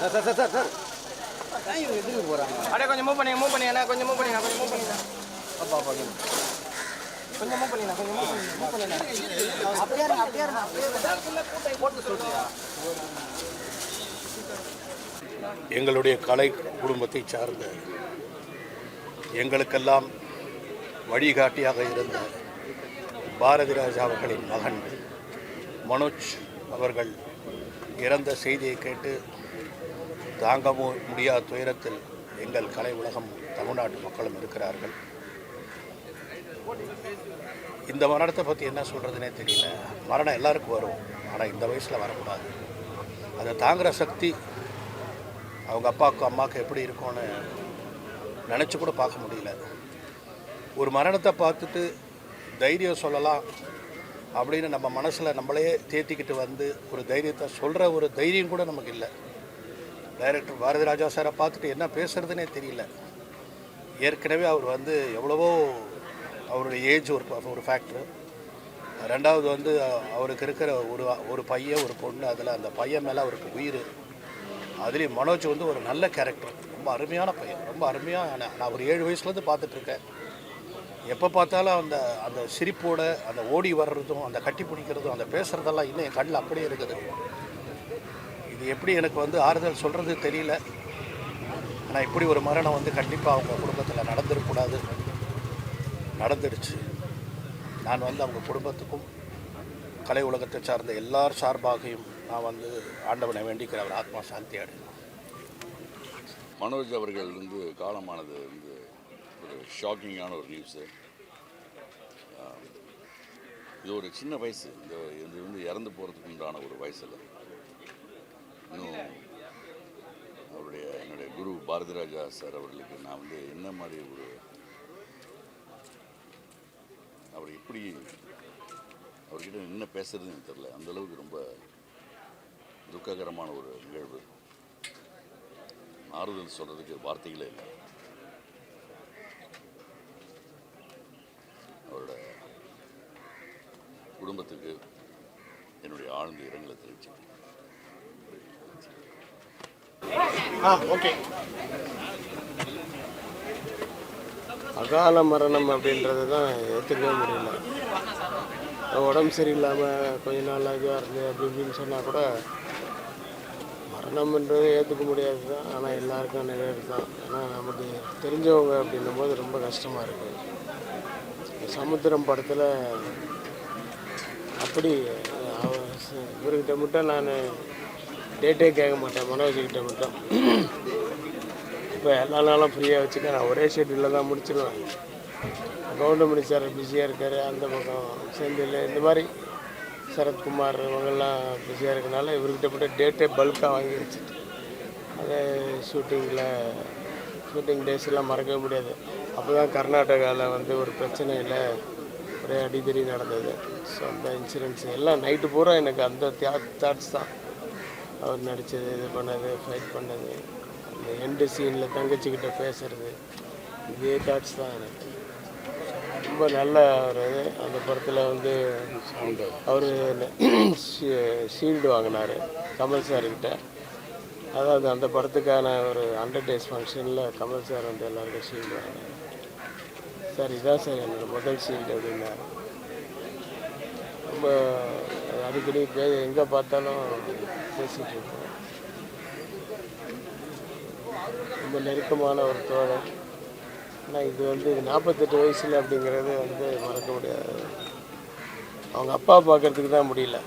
Sir sir sir sir sir போகிறாங்க அப்படியே கொஞ்சம் மூவ் பண்ணுங்க மூவ் பண்ணுங்க கொஞ்சம் மூவ் பண்ணுங்க. கொஞ்சம் மூவ் பண்ணுங்க அப்பா அப்பா கொஞ்சம் மூவ் கொஞ்சம் மூவ் பண்ணுங்க. மூவ் பண்ணுங்க அப்படியே அப்படியே அப்படியே போட்டு எங்களுடைய கலை குடும்பத்தை சார்ந்த எங்களுக்கெல்லாம் வழிகாட்டியாக இருந்த பாரதி ராஜா அவர்களின் மகன் மனோஜ் அவர்கள் இறந்த செய்தியை கேட்டு தாங்க முடியாத துயரத்தில் எங்கள் கலை உலகம் தமிழ்நாட்டு மக்களும் இருக்கிறார்கள். இந்த மரணத்தை பற்றி என்ன சொல்கிறதுனே தெரியல. மரணம் எல்லாருக்கும் வரும். ஆனால் இந்த வயசில் வரக்கூடாது. அதை தாங்குகிற சக்தி அவங்க அப்பாவுக்கு அம்மாவுக்கு எப்படி இருக்கும்னு நினச்சி கூட பார்க்க முடியல. ஒரு மரணத்தை பார்த்துட்டு தைரியம் சொல்லலாம். அப்படின்னு நம்ம மனசில் நம்மளே தேத்திக்கிட்டு வந்து ஒரு தைரியத்தை சொல்கிற ஒரு தைரியம் கூட நமக்கு இல்லை. டைரக்டர் பாரதி ராஜா சாரை பார்த்துட்டு என்ன பேசுகிறதுனே தெரியல. ஏற்கனவே அவர் வந்து எவ்வளவோ அவருடைய ஏஜ் ஒரு ஒரு ஃபேக்டர் ரெண்டாவது வந்து அவருக்கு இருக்கிற ஒரு ஒரு பையன் ஒரு பொண்ணு அதில் அந்த பையன் மேலே அவருக்கு உயிர். அதுலேயும் மனோஜ் வந்து ஒரு நல்ல கேரக்டர் ரொம்ப அருமையான பையன் ரொம்ப அருமையாக நான் ஒரு ஏழு வயசுலேருந்து பார்த்துட்ருக்கேன் எப்போ பார்த்தாலும் அந்த அந்த சிரிப்போட அந்த ஓடி வர்றதும் அந்த கட்டி பிடிக்கிறதும் அந்த பேசுகிறதெல்லாம் இன்னும் என் கண்ணில் அப்படியே இருக்குது. இது எப்படி எனக்கு வந்து ஆறுதல் சொல்கிறது தெரியல. ஆனால் இப்படி ஒரு மரணம் வந்து கண்டிப்பாக அவங்க குடும்பத்தில் நடந்துடக்கூடாது நடந்துடுச்சு நான் வந்து அவங்க குடும்பத்துக்கும் கலை உலகத்தை சார்ந்த எல்லார் சார்பாகையும் நான் வந்து ஆண்டவனை வேண்டிக்கிற அவர் ஆத்மா சாந்தி அடையணும் மனோஜ் அவர்கள் வந்து காலமானது வந்து ஷாக்கிங்கான ஒரு நியூஸு இது ஒரு சின்ன வயசு. இந்த இது வந்து இறந்து போகிறதுக்கு உண்டான ஒரு வயசில் இன்னும் அவருடைய என்னுடைய குரு பாரதிராஜா சார் அவர்களுக்கு நான் வந்து என்ன மாதிரி ஒரு அவர் எப்படி அவர்கிட்ட என்ன பேசுறதுன்னு எனக்கு தெரில அந்தளவுக்கு ரொம்ப துக்ககரமான ஒரு நிகழ்வு. ஆறுதல் சொல்கிறதுக்கு வார்த்தைகளே இல்லை. அவரோட குடும்பத்துக்கு என்னுடைய ஆழ்ந்த இரங்கலை தெரிவிச்சுக்கிறேன். அகால மரணம் அப்படின்றது தான் ஏற்றுக்கவே முடியல உடம்பு சரியில்லாமல் கொஞ்ச நாள் இதுவாக இருந்து அப்படி இப்படின்னு சொன்னால் கூட மரணம்ன்றது ஏற்றுக்க முடியாது தான் ஆனால் எல்லாருக்கும் நிறைவேறு தான் ஏன்னா நமக்கு தெரிஞ்சவங்க அப்படின்னும் போது ரொம்ப கஷ்டமாக இருக்குது சமுத்திரம் படத்தில் அப்படி அவ- இவர்கிட்ட மட்டும் நான் டேட்டே கேட்க மாட்டேன். மனோஜ்கிட்ட மட்டும். இப்போ எல்லா நாளும் ஃப்ரீயாக வச்சுக்க நான் ஒரே ஷெட்யூலில் தான் முடிச்சிருவேன். கவுண்டமணி சார் பிஸியாக இருக்கார் அந்த பக்கம் செந்தில் இந்த மாதிரி சரத்குமார் இவங்கெல்லாம் பிஸியாக இருக்கனால இவர்கிட்ட மட்டும் டேட்டே பல்காக வாங்கி வச்சுட்டு அதே ஷூட்டிங்கில் ஷூட்டிங் டேஸ் எல்லாம் மறக்கவே முடியாது. அப்போ தான் கர்நாடகாவில் வந்து ஒரு பிரச்சனையில் ஒரே அடிதடி நடந்தது. ஸோ அந்த இன்சூரன்ஸ் எல்லாம் நைட்டு பூரா எனக்கு அந்த தாட்ஸ் தான். அவர் நடித்தது இது பண்ணது ஃபைட் பண்ணது. அந்த எண்டு சீனில் தங்கச்சிக்கிட்ட பேசுறது இதே தாட்ஸ் தான் எனக்கு. ரொம்ப நல்ல ஒரு இது. அந்த படத்தில் வந்து அவர் ஷீல்டு வாங்கினார் கமல் சார்கிட்ட அதாவது அந்த படத்துக்கான ஒரு ஹண்ட்ரட் டேஸ் ஃபங்க்ஷனில் கமல் சார் வந்து எல்லாருக்கும் ஷீல்டு வாங்கினார். சார் இதான் சார் என்னோடய முதல் சீல்டு அப்படின்னாரு ரொம்ப அடிக்கடி பே எங்கே பார்த்தாலும் பேசிகிட்டு இருக்கோம் ரொம்ப நெருக்கமான ஒரு தோழர். ஆனால் இது வந்து நாற்பத்தெட்டு வயசில் அப்படிங்கிறது வந்து மறக்க முடியாது. அவங்க அப்பா பார்க்கறதுக்கு தான் முடியல.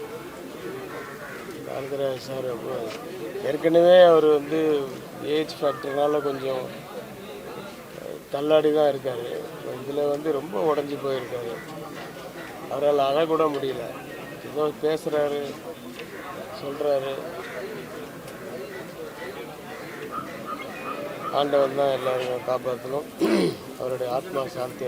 பாரதிராஜ் சார் ஏற்கனவே அவர் வந்து ஏஜ் ஃபேக்டர்னால கொஞ்சம் தள்ளாடி தான் இருக்கார். இதில் வந்து ரொம்ப உடஞ்சி போயிருக்காரு. அவரால் அழக்கூட முடியல. ஏதோ பேசுகிறாரு சொல்கிறாரு ஆண்டவன் தான் எல்லாரும் காப்பாற்றணும். அவருடைய ஆத்மா சாந்தி